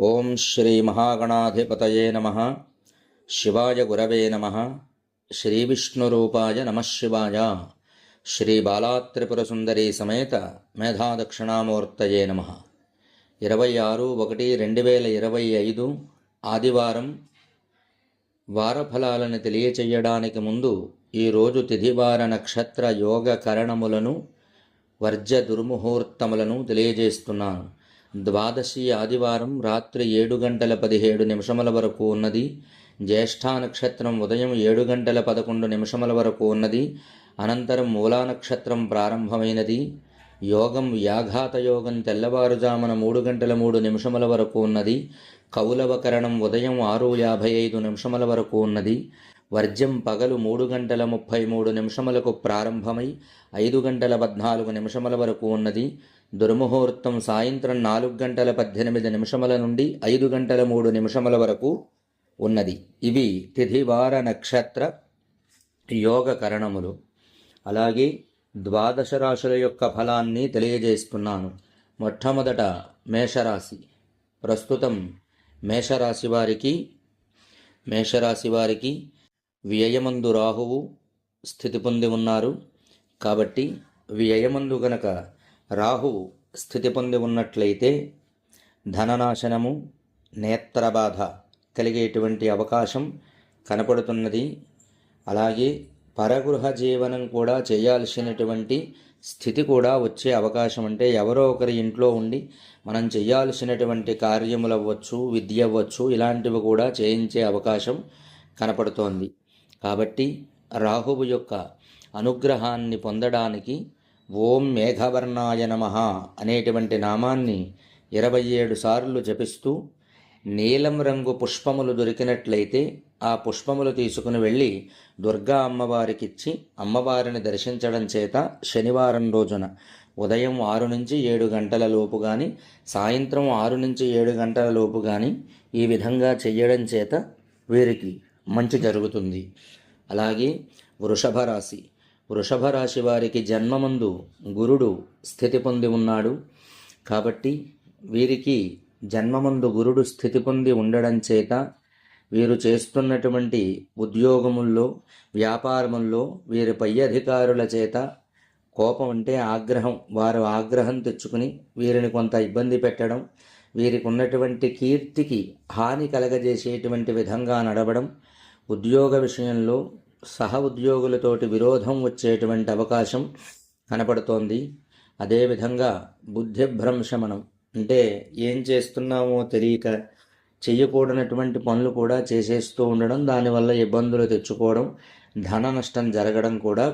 ఓం శ్రీ మహాగణాధిపతయే నమ. శివాయ గురవే నమ. శ్రీ విష్ణురూపాయ నమ శివాయ. శ్రీ బాలాత్రిపురసుందరీ సమేత మేధాదక్షిణామూర్తయే నమ. ఇరవై ఆరు ఒకటి రెండు వేల ఇరవై ఐదు ఆదివారం వారఫలాలను తెలియచేయడానికి ముందు ఈరోజు తిథివార నక్షత్ర యోగ కరణములను వర్జ దుర్ముహూర్తములను తెలియజేస్తున్నాను. ద్వాదశి ఆదివారం రాత్రి ఏడు గంటల పదిహేడు నిమిషముల వరకు ఉన్నది. జ్యేష్ఠా నక్షత్రం ఉదయం ఏడు గంటల పదకొండు నిమిషముల వరకు ఉన్నది. అనంతరం మూలా నక్షత్రం ప్రారంభమైనది. యోగం వ్యాఘాత యోగం తెల్లవారుజామున మూడు గంటల మూడు నిమిషముల వరకు ఉన్నది. కౌలవకరణం ఉదయం ఆరు యాభై ఐదు నిమిషముల వరకు ఉన్నది. వర్జ్యం పగలు మూడు గంటల ముప్పై మూడు నిమిషములకు ప్రారంభమై ఐదు గంటల పద్నాలుగు నిమిషముల వరకు ఉన్నది. దుర్ముహూర్తం సాయంత్రం నాలుగు గంటల పద్దెనిమిది నిమిషముల నుండి ఐదు గంటల మూడు నిమిషముల వరకు ఉన్నది. ఇవి తిథివార నక్షత్ర యోగ కరణములు. అలాగే ద్వాదశ రాశుల యొక్క ఫలాన్ని తెలియజేస్తున్నాను. మొట్టమొదట మేషరాశి. ప్రస్తుతం మేషరాశి వారికి మేషరాశి వారికి వ్యయమందు రాహువు స్థితి పొంది ఉన్నారు. కాబట్టి వ్యయమందు గనక రాహువు స్థితి పొంది ఉన్నట్లయితే ధననాశనము నేత్రబాధ కలిగేటువంటి అవకాశం కనపడుతున్నది. అలాగే పరగృహ జీవనం కూడా చేయాల్సినటువంటి స్థితి కూడా వచ్చే అవకాశం అంటే ఎవరో ఒకరి ఇంట్లో ఉండి మనం చేయాల్సినటువంటి కార్యములు అవ్వచ్చు విద్య అవ్వచ్చు ఇలాంటివి కూడా చేయించే అవకాశం కనపడుతోంది. కాబట్టి రాహువు యొక్క అనుగ్రహాన్ని పొందడానికి ఓం మేఘవర్ణాయ నమ అనేటువంటి నామాన్ని ఇరవై ఏడు సార్లు జపిస్తూ నీలం రంగు పుష్పములు దొరికినట్లయితే ఆ పుష్పములు తీసుకుని వెళ్ళి దుర్గా అమ్మవారికిచ్చి అమ్మవారిని దర్శించడం చేత శనివారం రోజున ఉదయం ఆరు నుంచి ఏడు గంటల లోపు కానీ సాయంత్రం ఆరు నుంచి ఏడు గంటల లోపు కానీ ఈ విధంగా చెయ్యడం చేత వీరికి మంచి జరుగుతుంది. అలాగే వృషభ రాశి వృషభ రాశి వారికి జన్మమందు గురుడు స్థితి పొంది ఉన్నాడు. కాబట్టి వీరికి జన్మమందు గురుడు స్థితి పొంది ఉండడం చేత వీరు చేస్తున్నటువంటి ఉద్యోగముల్లో వ్యాపారముల్లో వీరి పై అధికారుల చేత కోపం అంటే ఆగ్రహం వారు ఆగ్రహం తెచ్చుకుని వీరిని కొంత ఇబ్బంది పెట్టడం వీరికి ఉన్నటువంటి కీర్తికి హాని కలగజేసేటువంటి విధంగా నడవడం ఉద్యోగ విషయంలో సహ ఉద్యోగులతోటి విరోధం వచ్చేటువంటి అవకాశం కనపడుతోంది. అదేవిధంగా బుద్ధిభ్రంశమనం అంటే ఏం చేస్తున్నామో తెలియక చేయకూడనటువంటి పనులు కూడా చేసేస్తూ ఉండడం దానివల్ల ఇబ్బందులు తెచ్చుకోవడం ధన నష్టం జరగడం కూడా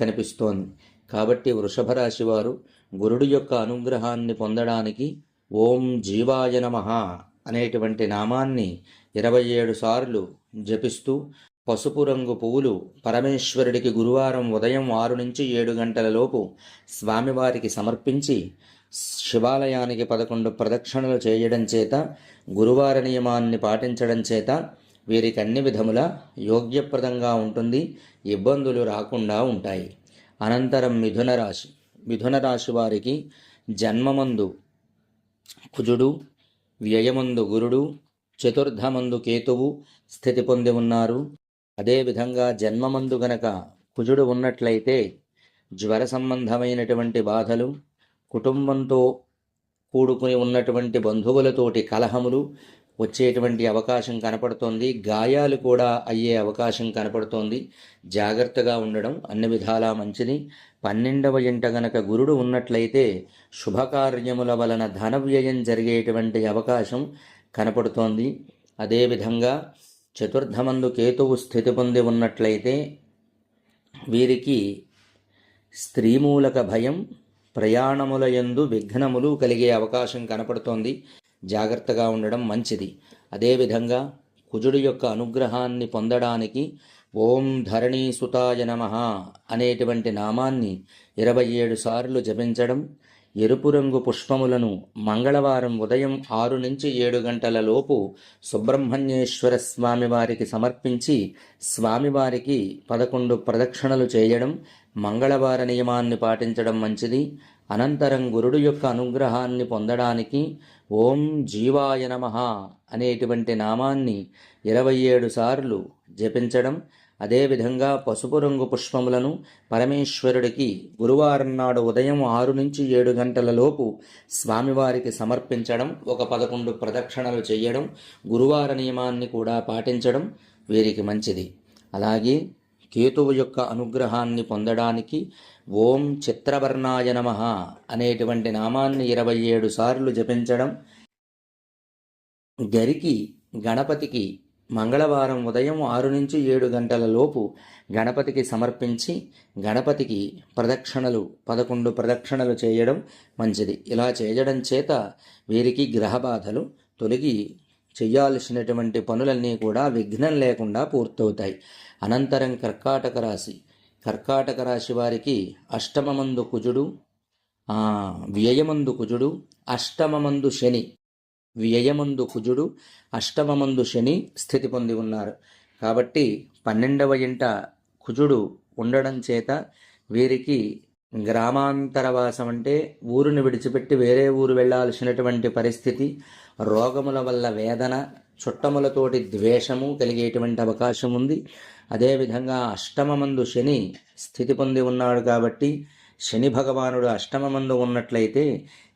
కనిపిస్తోంది. కాబట్టి వృషభ రాశి వారు గురుడు యొక్క అనుగ్రహాన్ని పొందడానికి ఓం జీవాయ నమ అనేటువంటి నామాన్ని ఇరవై ఏడు సార్లు జపిస్తూ పసుపు రంగు పువ్వులు పరమేశ్వరుడికి గురువారం ఉదయం ఆరు నుంచి ఏడు గంటలలోపు స్వామివారికి సమర్పించి శివాలయానికి పదకొండు ప్రదక్షిణలు చేయడం చేత గురువార నియమాన్ని పాటించడం చేత వీరికి అన్ని విధముల యోగ్యప్రదంగా ఉంటుంది ఇబ్బందులు రాకుండా ఉంటాయి. అనంతరం మిథున రాశి మిథున రాశి వారికి జన్మమందు కుజుడు వ్యయమందు గురుడు చతుర్థమందు కేతువు స్థితి పొంది ఉన్నారు. అదేవిధంగా జన్మమందు గనక కుజుడు ఉన్నట్లయితే జ్వర సంబంధమైనటువంటి బాధలు కుటుంబంతో కూడుకుని ఉన్నటువంటి బంధువులతోటి కలహములు వచ్చేటువంటి అవకాశం కనపడుతోంది. గాయాలు కూడా అయ్యే అవకాశం కనపడుతోంది. జాగ్రత్తగా ఉండడం అన్ని విధాలా మంచిది. పన్నెండవ ఇంట గనక గురుడు ఉన్నట్లయితే శుభకార్యముల వలన ధన వ్యయం జరిగేటువంటి అవకాశం కనపడుతోంది. అదేవిధంగా చతుర్థమందు కేతువు స్థితి పొంది ఉన్నట్లయితే వీరికి స్త్రీమూలక భయం ప్రయాణముల యందు విఘ్నములు కలిగే అవకాశం కనపడుతోంది. జాగ్రత్తగా ఉండడం మంచిది. అదేవిధంగా కుజుడు యొక్క అనుగ్రహాన్ని పొందడానికి ఓం ధరణీసుతాయ నమ అనేటువంటి నామాన్ని ఇరవై ఏడు సార్లు జపించడం ఎరుపు రంగు పుష్పములను మంగళవారం ఉదయం ఆరు నుంచి ఏడు గంటల లోపు సుబ్రహ్మణ్యేశ్వర స్వామివారికి సమర్పించి స్వామివారికి పదకొండు ప్రదక్షిణలు చేయడం మంగళవార నియమాన్ని పాటించడం మంచిది. అనంతరం గురుడు యొక్క అనుగ్రహాన్ని పొందడానికి ఓం జీవాయ నమ అనేటువంటి నామాన్ని ఇరవై ఏడు సార్లు జపించడం అదేవిధంగా పసుపు రంగు పుష్పములను పరమేశ్వరుడికి గురువారం నాడు ఉదయం ఆరు నుంచి ఏడు గంటల లోపు స్వామివారికి సమర్పించడం ఒక పదకొండు ప్రదక్షిణలు చేయడం గురువార నియమాన్ని కూడా పాటించడం వీరికి మంచిది. అలాగే కేతువు యొక్క అనుగ్రహాన్ని పొందడానికి ఓం చిత్రవర్ణాయ నమ అనేటువంటి నామాన్ని ఇరవై ఏడు సార్లు జపించడం గరికి గణపతికి మంగళవారం ఉదయం ఆరు నుంచి ఏడు గంటల లోపు గణపతికి సమర్పించి గణపతికి ప్రదక్షిణలు పదకొండు ప్రదక్షిణలు చేయడం మంచిది. ఇలా చేయడం చేత వీరికి గ్రహబాధలు తొలగి చేయాల్సినటువంటి పనులన్నీ కూడా విఘ్నం లేకుండా పూర్తవుతాయి. అనంతరం కర్కాటక రాశి. కర్కాటక రాశి వారికి అష్టమమందు కుజుడు వ్యయమందు కుజుడు అష్టమమందు శని. వ్యయమందు కుజుడు అష్టమమందు శని స్థితి పొంది ఉన్నారు. కాబట్టి పన్నెండవ ఇంట కుజుడు ఉండడం చేత వీరికి గ్రామాంతరవాసం అంటే ఊరుని విడిచిపెట్టి వేరే ఊరు వెళ్ళాల్సినటువంటి పరిస్థితి రోగముల వల్ల వేదన చుట్టములతోటి ద్వేషము కలిగేటువంటి అవకాశం ఉంది. అదేవిధంగా అష్టమమందు శని స్థితి పొంది ఉన్నాడు కాబట్టి శని భగవానుడు అష్టమమందు ఉన్నట్లయితే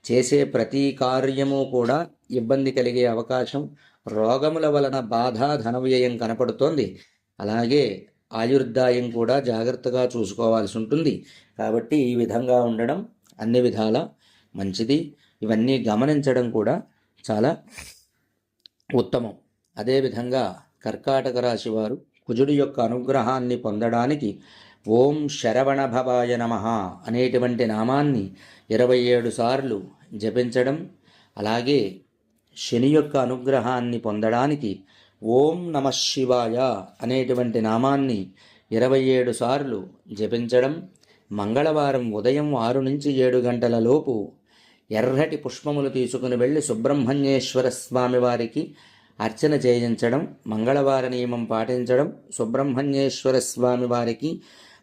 చేసే ప్రతి కార్యము కూడా ఇబ్బంది కలిగే అవకాశం రోగముల వలన బాధ ధన వ్యయం కనపడుతోంది. అలాగే ఆయుర్దాయం కూడా జాగ్రత్తగా చూసుకోవాల్సి ఉంటుంది. కాబట్టి ఈ విధంగా ఉండడం అన్ని విధాల మంచిది. ఇవన్నీ గమనించడం కూడా చాలా ఉత్తమం. అదేవిధంగా కర్కాటక రాశి వారు కుజుడి యొక్క అనుగ్రహాన్ని పొందడానికి ఓం శరవణభవాయ నమ అనేటువంటి నామాన్ని ఇరవై ఏడు సార్లు జపించడం అలాగే శని యొక్క అనుగ్రహాన్ని పొందడానికి ఓం నమ శివాయ అనేటువంటి నామాన్ని ఇరవై ఏడు సార్లు జపించడం మంగళవారం ఉదయం ఆరు నుంచి ఏడు గంటల లోపు ఎర్రటి పుష్పములు తీసుకుని వెళ్ళి సుబ్రహ్మణ్యేశ్వర స్వామి వారికి అర్చన చేయించడం మంగళవార నియమం పాటించడం సుబ్రహ్మణ్యేశ్వర స్వామి వారికి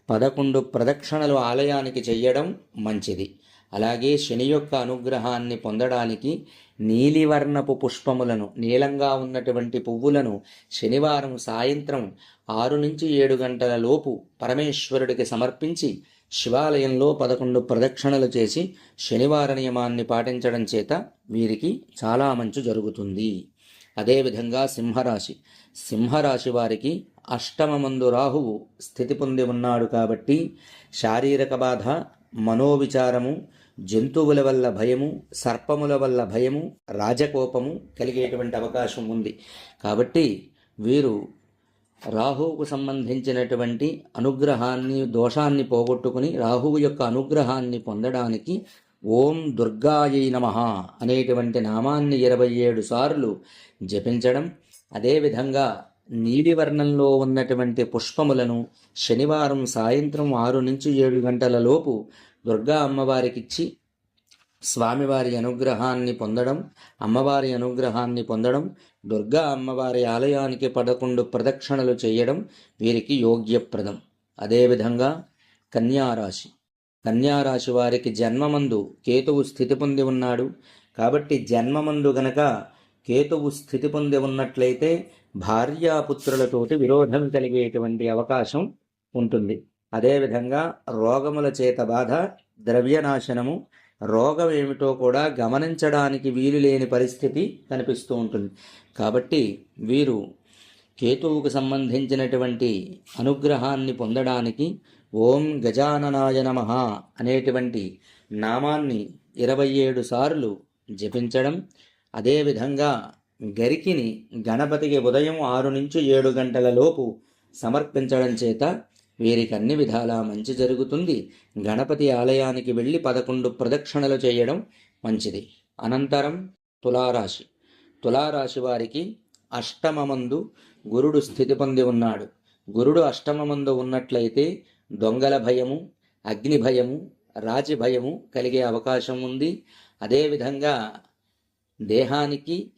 పదకొండు ప్రదక్షిణలు ఆలయానికి చెయ్యడం మంచిది. అలాగే శని యొక్క అనుగ్రహాన్ని పొందడానికి నీలివర్ణపు పుష్పములను నీలంగా ఉన్నటువంటి పువ్వులను శనివారం సాయంత్రం ఆరు నుంచి ఏడు గంటల లోపు పరమేశ్వరుడికి సమర్పించి శివాలయంలో పదకొండు ప్రదక్షిణలు చేసి శనివార నియమాన్ని పాటించడం చేత వీరికి చాలా మంచు జరుగుతుంది. అదేవిధంగా సింహరాశి. సింహరాశి వారికి అష్టమమందు రాహువు స్థితి పొంది ఉన్నాడు కాబట్టి శారీరక బాధ మనోవిచారము జంతువుల వల్ల భయము సర్పముల వల్ల భయము రాజకోపము కలిగేటువంటి అవకాశం ఉంది. కాబట్టి వీరు రాహువుకు సంబంధించినటువంటి అనుగ్రహాన్ని దోషాన్ని పోగొట్టుకుని రాహువు యొక్క అనుగ్రహాన్ని పొందడానికి ఓం దుర్గాయై నమ అనేటువంటి నామాన్ని ఇరవై ఏడు సార్లు జపించడం అదేవిధంగా నీలివర్ణంలో ఉన్నటువంటి పుష్పములను శనివారం సాయంత్రం ఆరు నుంచి ఏడు గంటల లోపు దుర్గా అమ్మవారికిచ్చి స్వామివారి అనుగ్రహాన్ని పొందడం అమ్మవారి అనుగ్రహాన్ని పొందడం దుర్గా అమ్మవారి ఆలయానికి పదకొండు ప్రదక్షిణలు చేయడం వీరికి యోగ్యప్రదం. అదేవిధంగా కన్యారాశి. కన్యారాశి వారికి జన్మమందు కేతువు స్థితి పొంది ఉన్నాడు. కాబట్టి జన్మమందు గనక కేతువు స్థితి పొంది ఉన్నట్లయితే భార్యాపుత్రులతోటి విరోధం కలిగేటువంటి అవకాశం ఉంటుంది. అదేవిధంగా రోగముల చేత బాధ ద్రవ్యనాశనము రోగం ఏమిటో కూడా గమనించడానికి వీలు లేని పరిస్థితి కనిపిస్తూ ఉంటుంది. కాబట్టి వీరు కేతువుకు సంబంధించినటువంటి అనుగ్రహాన్ని పొందడానికి ఓం గజాననాయ నమ అనేటువంటి నామాన్ని ఇరవై ఏడు సార్లు జపించడం అదేవిధంగా గరికిని గణపతికి ఉదయం ఆరు నుంచి ఏడు గంటల లోపు సమర్పించడం చేత వీరికి అన్ని విధాలా మంచి జరుగుతుంది. గణపతి ఆలయానికి వెళ్ళి పదకొండు ప్రదక్షిణలు చేయడం మంచిది. అనంతరం తులారాశి. తులారాశి వారికి అష్టమమందు గురుడు స్థితి పొంది ఉన్నాడు. గురుడు అష్టమమందు ఉన్నట్లయితే దొంగల భయము అగ్ని భయము రాజి భయము కలిగే అవకాశం ఉంది. అదేవిధంగా దేహానికి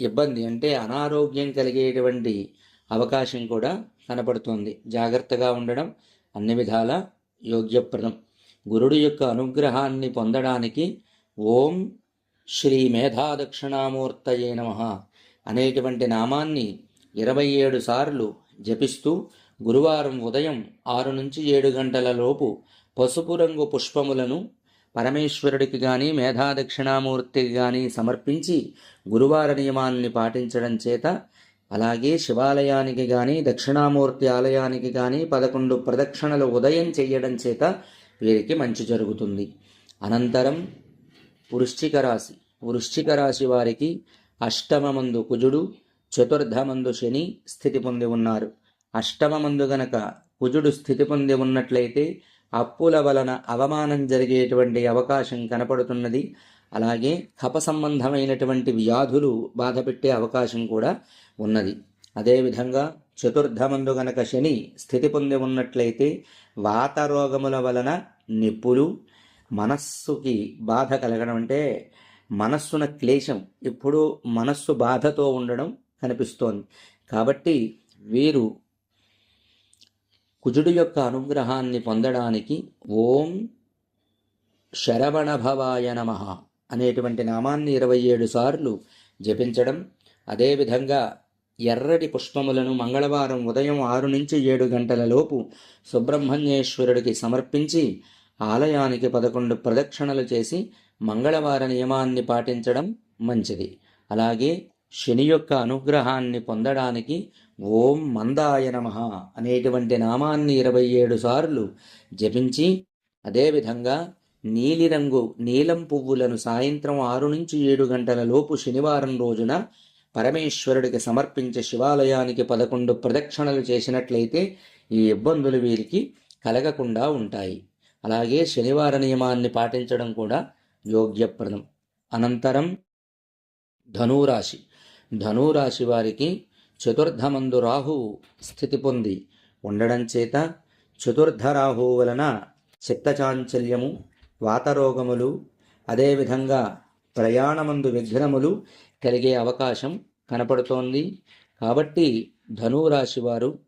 ఇబ్బంది అంటే అనారోగ్యం కలిగేటువంటి అవకాశం కూడా కనపడుతుంది. జాగ్రత్తగా ఉండడం అన్ని విధాల యోగ్యప్రదం. గురుడు యొక్క అనుగ్రహాన్ని పొందడానికి ఓం శ్రీ మేధాదక్షిణామూర్తయే నమ అనేటువంటి నామాన్ని ఇరవై ఏడు సార్లు జపిస్తూ గురువారం ఉదయం ఆరు నుంచి ఏడు గంటల లోపు పసుపు రంగు పుష్పములను పరమేశ్వరుడికి కానీ మేధాదక్షిణామూర్తికి కానీ సమర్పించి గురువార నియమాల్ని పాటించడం చేత అలాగే శివాలయానికి కానీ దక్షిణామూర్తి ఆలయానికి కానీ పదకొండు ప్రదక్షిణలు ఉదయం చేయడం చేత వీరికి మంచి జరుగుతుంది. అనంతరం వృశ్చిక రాశి. వృశ్చిక రాశి వారికి అష్టమమందు కుజుడు చతుర్థమందు శని స్థితి పొంది ఉన్నారు. అష్టమమందు గనక కుజుడు స్థితి పొంది ఉన్నట్లయితే అప్పుల వలన అవమానం జరిగేటువంటి అవకాశం కనపడుతున్నది. అలాగే కప సంబంధమైనటువంటి వ్యాధులు బాధపెట్టే అవకాశం కూడా ఉన్నది. అదేవిధంగా చతుర్థమందు గనక శని స్థితి పొంది ఉన్నట్లయితే వాత రోగముల వలన నిప్పులు మనస్సుకి బాధ కలగడం అంటే మనస్సున క్లేశం ఇప్పుడు మనస్సు బాధతో ఉండడం కనిపిస్తోంది. కాబట్టి వీరు కుజుడు యొక్క అనుగ్రహాన్ని పొందడానికి ఓం శరవణభవాయ నమ అనేటువంటి నామాన్ని ఇరవై ఏడు సార్లు జపించడం అదేవిధంగా ఎర్రటి పుష్పములను మంగళవారం ఉదయం ఆరు నుంచి ఏడు గంటల లోపు సుబ్రహ్మణ్యేశ్వరుడికి సమర్పించి ఆలయానికి పదకొండు ప్రదక్షిణలు చేసి మంగళవార నియమాన్ని పాటించడం మంచిది. అలాగే శని యొక్క అనుగ్రహాన్ని పొందడానికి ఓం మందాయ నమ అనేటువంటి నామాన్ని ఇరవై ఏడు సార్లు జపించి అదేవిధంగా నీలిరంగు నీలం పువ్వులను సాయంత్రం ఆరు నుంచి ఏడు గంటల లోపు శనివారం రోజున పరమేశ్వరుడికి సమర్పించే శివాలయానికి పదకొండు ప్రదక్షిణలు చేసినట్లయితే ఈ ఇబ్బందులు వీరికి కలగకుండా ఉంటాయి. అలాగే శనివార నియమాన్ని పాటించడం కూడా యోగ్యప్రదం. అనంతరం ధనురాశి. ధనురాశి వారికి చతుర్థమందు రాహువు స్థితి పొంది ఉండడం చేత చతుర్థ రాహువు వలన చిత్తచాంచల్యము వాతరోగములు అదేవిధంగా ప్రయాణమందు విఘ్నములు కలిగే అవకాశం కనపడుతోంది. కాబట్టి ధనురాశి వారు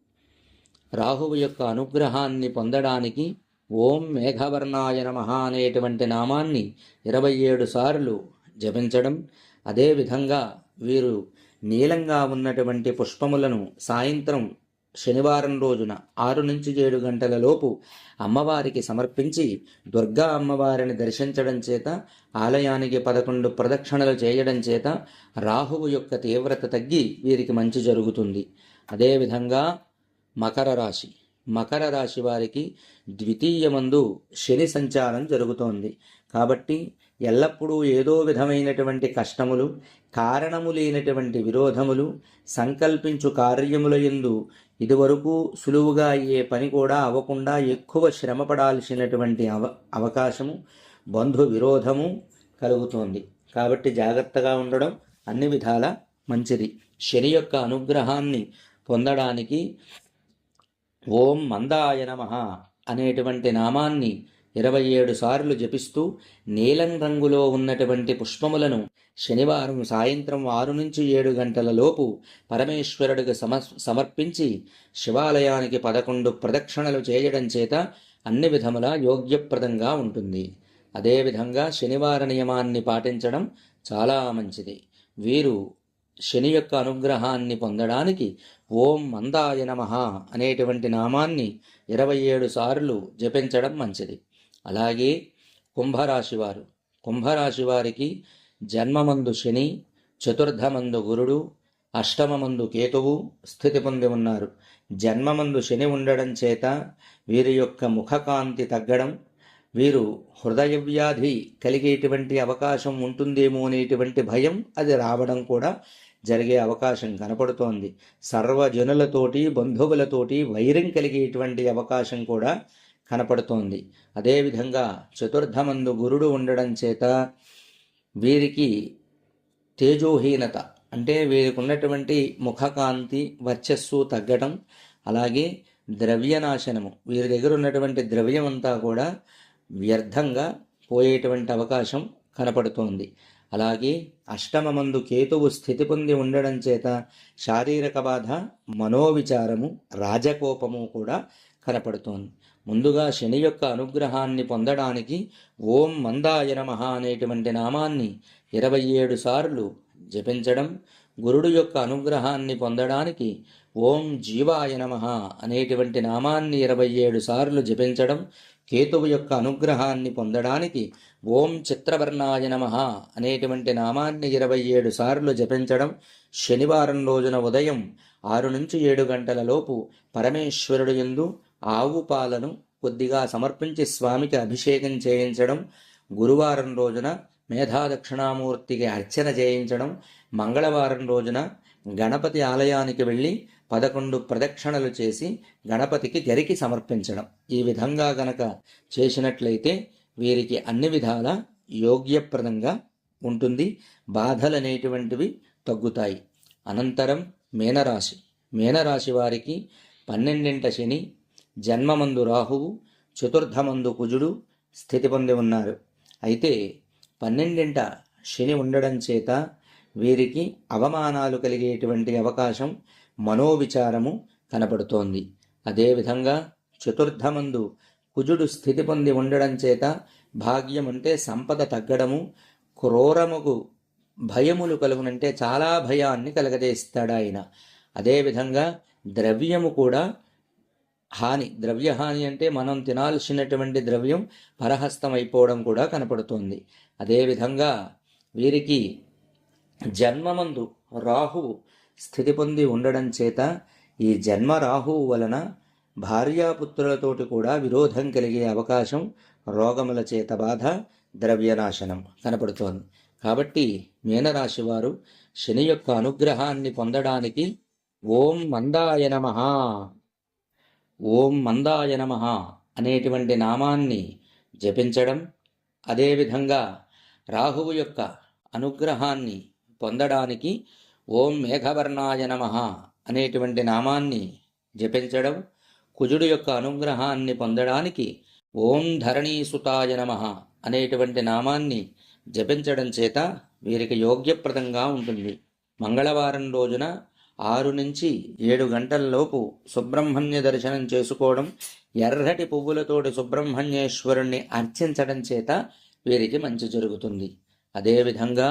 రాహువు యొక్క అనుగ్రహాన్ని పొందడానికి ఓం మేఘవర్ణాయ నమ అనేటువంటి నామాన్ని ఇరవై ఏడు సార్లు జపించడం అదేవిధంగా వీరు నీలంగా ఉన్నటువంటి పుష్పములను సాయంత్రం శనివారం రోజున ఆరు నుంచి ఏడు గంటల లోపు అమ్మవారికి సమర్పించి దుర్గా అమ్మవారిని దర్శించడం చేత ఆలయానికి పదకొండు ప్రదక్షిణలు చేయడం చేత రాహువు యొక్క తీవ్రత తగ్గి వీరికి మంచి జరుగుతుంది. అదేవిధంగా మకర రాశి. మకర రాశి వారికి ద్వితీయమందు శని సంచారం జరుగుతోంది. కాబట్టి ఎల్లప్పుడూ ఏదో విధమైనటువంటి కష్టములు కారణము లేనటువంటి విరోధములు సంకల్పించు కార్యముల ఎందు ఇదివరకు సులువుగా అయ్యే పని కూడా అవ్వకుండా ఎక్కువ శ్రమపడాల్సినటువంటి అవ అవకాశము బంధు విరోధము కలుగుతోంది. కాబట్టి జాగ్రత్తగా ఉండడం అన్ని విధాల మంచిది. శని యొక్క అనుగ్రహాన్ని పొందడానికి ఓం మందాయ నమ అనేటువంటి నామాన్ని ఇరవై ఏడు సార్లు జపిస్తూ నీలం రంగులో ఉన్నటువంటి పుష్పములను శనివారం సాయంత్రం ఆరు నుంచి ఏడు గంటల లోపు పరమేశ్వరుడికి సమ సమర్పించి శివాలయానికి పదకొండు ప్రదక్షిణలు చేయడం చేత అన్ని విధముల యోగ్యప్రదంగా ఉంటుంది. అదేవిధంగా శనివార నియమాన్ని పాటించడం చాలా మంచిది. వీరు శని యొక్క అనుగ్రహాన్ని పొందడానికి ఓం మందాయ నమ అనేటువంటి నామాన్ని ఇరవై ఏడు సార్లు జపించడం మంచిది. అలాగే కుంభరాశి వారు కుంభరాశి వారికి జన్మమందు శని చతుర్థమందు గురుడు అష్టమమందు కేతువు స్థితి పొంది ఉన్నారు. జన్మమందు శని ఉండడం చేత వీరి యొక్క ముఖకాంతి తగ్గడం వీరు హృదయ వ్యాధి కలిగేటువంటి అవకాశం ఉంటుందేమో అనేటువంటి భయం అది రావడం కూడా జరిగే అవకాశం కనపడుతోంది. సర్వజనులతోటి బంధువులతోటి వైరం కలిగేటువంటి అవకాశం కూడా కనపడుతోంది. అదేవిధంగా చతుర్థమందు గురుడు ఉండడం చేత వీరికి తేజోహీనత అంటే వీరికి ఉన్నటువంటి ముఖకాంతి వర్చస్సు తగ్గటం అలాగే ద్రవ్యనాశనము వీరి దగ్గర ఉన్నటువంటి ద్రవ్యం అంతా కూడా వ్యర్థంగా పోయేటువంటి అవకాశం కనపడుతోంది. అలాగే అష్టమమందు కేతువు స్థితి పొంది ఉండడం చేత శారీరక బాధ మనోవిచారము రాజకోపము కూడా కనపడుతోంది. ముందుగా శని యొక్క అనుగ్రహాన్ని పొందడానికి ఓం మందాయ నమః అనేటువంటి నామాన్ని ఇరవై ఏడు సార్లు జపించడం గురుడు యొక్క అనుగ్రహాన్ని పొందడానికి ఓం జీవాయ నమః అనేటువంటి నామాన్ని ఇరవై ఏడు సార్లు జపించడం కేతువు యొక్క అనుగ్రహాన్ని పొందడానికి ఓం చిత్రవర్ణాయ నమః అనేటువంటి నామాన్ని ఇరవై ఏడు సార్లు జపించడం శనివారం రోజున ఉదయం ఆరు నుంచి ఏడు గంటల లోపు పరమేశ్వరుడు ఎందు ఆవు పాలను కొద్దిగా సమర్పించి స్వామికి అభిషేకం చేయించడం గురువారం రోజున మేధా దక్షిణామూర్తికి అర్చన చేయించడం మంగళవారం రోజున గణపతి ఆలయానికి వెళ్ళి పదకొండు ప్రదక్షిణలు చేసి గణపతికి గరికి సమర్పించడం. ఈ విధంగా గనక చేసినట్లయితే వీరికి అన్ని విధాల యోగ్యప్రదంగా ఉంటుంది. బాధలనేటువంటివి తగ్గుతాయి. అనంతరం మీనరాశి. మీనరాశి వారికి పన్నెండింట శని జన్మమందు రాహువు చతుర్థమందు కుజుడు స్థితి పొంది ఉన్నారు. అయితే పన్నెండింట శని ఉండడం చేత వీరికి అవమానాలు కలిగేటువంటి అవకాశం మనోవిచారము కనపడుతోంది. అదేవిధంగా చతుర్థమందు కుజుడు స్థితి పొంది ఉండడం చేత భాగ్యం అంటే సంపద తగ్గడము క్రోరముకు భయములు కలుగునంటే చాలా భయాన్ని కలగజేస్తాడు ఆయన అదేవిధంగా ద్రవ్యము కూడా హాని ద్రవ్యహాని అంటే మనం తినాల్సినటువంటి ద్రవ్యం పరహస్తం అయిపోవడం కూడా కనపడుతుంది. అదేవిధంగా వీరికి జన్మమందు రాహువు స్థితి పొంది ఉండడం చేత ఈ జన్మ రాహువు వలన భార్యాపుత్రులతోటి కూడా విరోధం కలిగే అవకాశం రోగముల చేత బాధ ద్రవ్యనాశనం కనపడుతోంది. కాబట్టి మీనరాశి వారు శని యొక్క అనుగ్రహాన్ని పొందడానికి ఓం మందాయ నమ ఓం మందాయ నమ అనేటువంటి నామాన్ని జపించడం అదేవిధంగా రాహువు యొక్క అనుగ్రహాన్ని పొందడానికి ఓం మేఘవర్ణాయ నమః అనేటువంటి నామాన్ని జపించడం కుజుడు యొక్క అనుగ్రహాన్ని పొందడానికి ఓం ధరణీసుతాయ నమ అనేటువంటి నామాన్ని జపించడం చేత వీరికి యోగ్యప్రదంగా ఉంటుంది. మంగళవారం రోజున ఆరు నుంచి ఏడు గంటలలోపు సుబ్రహ్మణ్య దర్శనం చేసుకోవడం ఎర్రటి పువ్వులతోటి సుబ్రహ్మణ్యేశ్వరుణ్ణి అర్చించడం చేత వీరికి మంచి జరుగుతుంది. అదేవిధంగా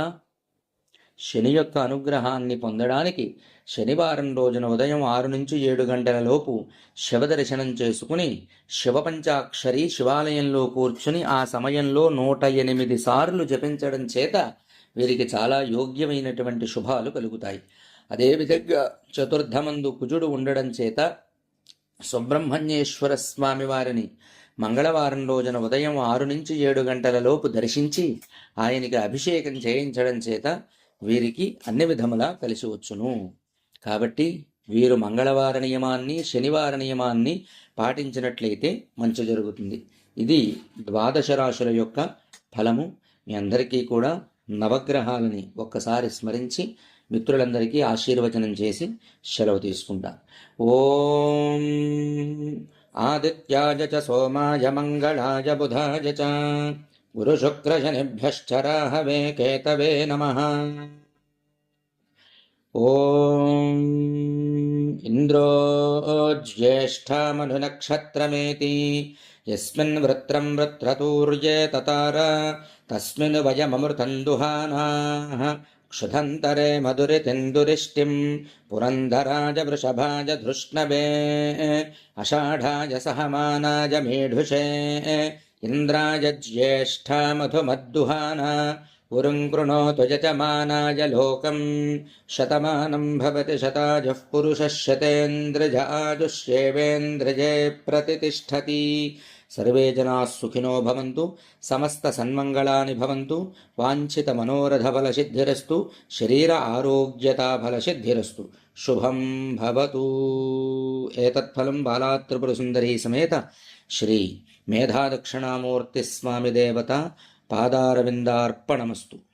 శని యొక్క అనుగ్రహాన్ని పొందడానికి శనివారం రోజున ఉదయం ఆరు నుంచి ఏడు గంటలలోపు శివ దర్శనం చేసుకుని శివపంచాక్షరి శివాలయంలో కూర్చుని ఆ సమయంలో నూట ఎనిమిది సార్లు జపించడం చేత వీరికి చాలా యోగ్యమైనటువంటి శుభాలు కలుగుతాయి. అదేవిధంగా చతుర్థమందు కుజుడు ఉండడం చేత సుబ్రహ్మణ్యేశ్వర స్వామి వారిని మంగళవారం రోజున ఉదయం ఆరు నుంచి ఏడు గంటలలోపు దర్శించి ఆయనకి అభిషేకం చేయించడం చేత వీరికి అన్ని విధములా కలిసి వచ్చును. కాబట్టి వీరు మంగళవార నియమాన్ని శనివార నియమాన్ని పాటించినట్లయితే మంచి జరుగుతుంది. ఇది ద్వాదశ రాశుల యొక్క ఫలము. మీ అందరికీ కూడా నవగ్రహాలని ఒక్కసారి స్మరించి మిత్రులందరికీ ఆశీర్వచనం చేసి సెలవు తీసుకుంటా. ఓం ఆదిత్యాయ చ సోమాయ మంగళాయ బుధాయ చ గురుశుక్రశనిభ్యశ్చ రాహవే కేతవే నమ. ఓం ఇంద్రో జ్యేష్ఠామనునక్షత్రమేతి యస్మిన్ వృత్రం వృత్రతూర్యే తతార తస్మిన్ వయమమృతం దుహానా क्षुधन्तरे मधुरितिन्दुरिष्टिं पुरन्दराज वृषभाज धृष्णवे अषाढाय सहमानाय मेढुषे इन्द्राय ज्येष्ठा मधुमद्दुहाना पुरुं कृणोतु यजमानाय लोकम् शतमानं भवति शतायुः पुरुषः शतेन्द्रज आजुष्येवेन्द्रजे प्रतितिष्ठति సర్వే జనా సుఖినో భవంతు సమస్త సన్మంగళాని భవంతు వాంఛిత మనోరథ ఫలసిద్ధిరస్తు శరీర ఆరోగ్యత ఫలసిద్ధిరస్తు శుభం భవతు. ఏతత్ఫలం బాలాత్రిపురసుందరీ సమేత శ్రీ మేధాదక్షిణామూర్తి స్వామి దేవత పాదారవిందార్పణమస్తు.